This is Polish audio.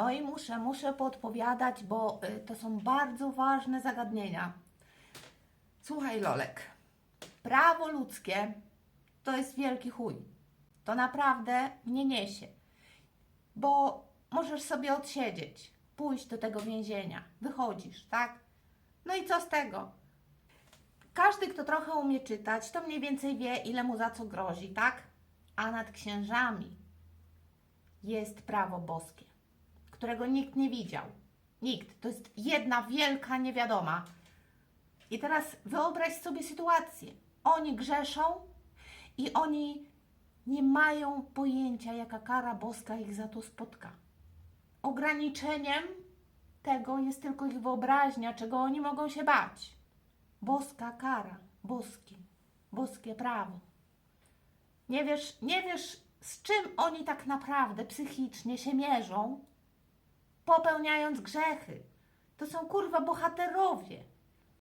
No i muszę, muszę podpowiadać, bo y, to są bardzo ważne zagadnienia. Słuchaj, Lolek, prawo ludzkie to jest wielki chuj. To naprawdę nie niesie, bo możesz sobie odsiedzieć, pójść do tego więzienia, wychodzisz, tak? No i co z tego? Każdy, kto trochę umie czytać, to mniej więcej wie, ile mu za co grozi, tak? A nad księżami jest prawo boskie, którego nikt nie widział. Nikt. To jest jedna wielka niewiadoma. I teraz wyobraź sobie sytuację. Oni grzeszą i oni nie mają pojęcia, jaka kara boska ich za to spotka. Ograniczeniem tego jest tylko ich wyobraźnia, czego oni mogą się bać. Boska kara, boskie, boskie prawo. Nie wiesz, nie wiesz, z czym oni tak naprawdę psychicznie się mierzą, popełniając grzechy. To są kurwa bohaterowie.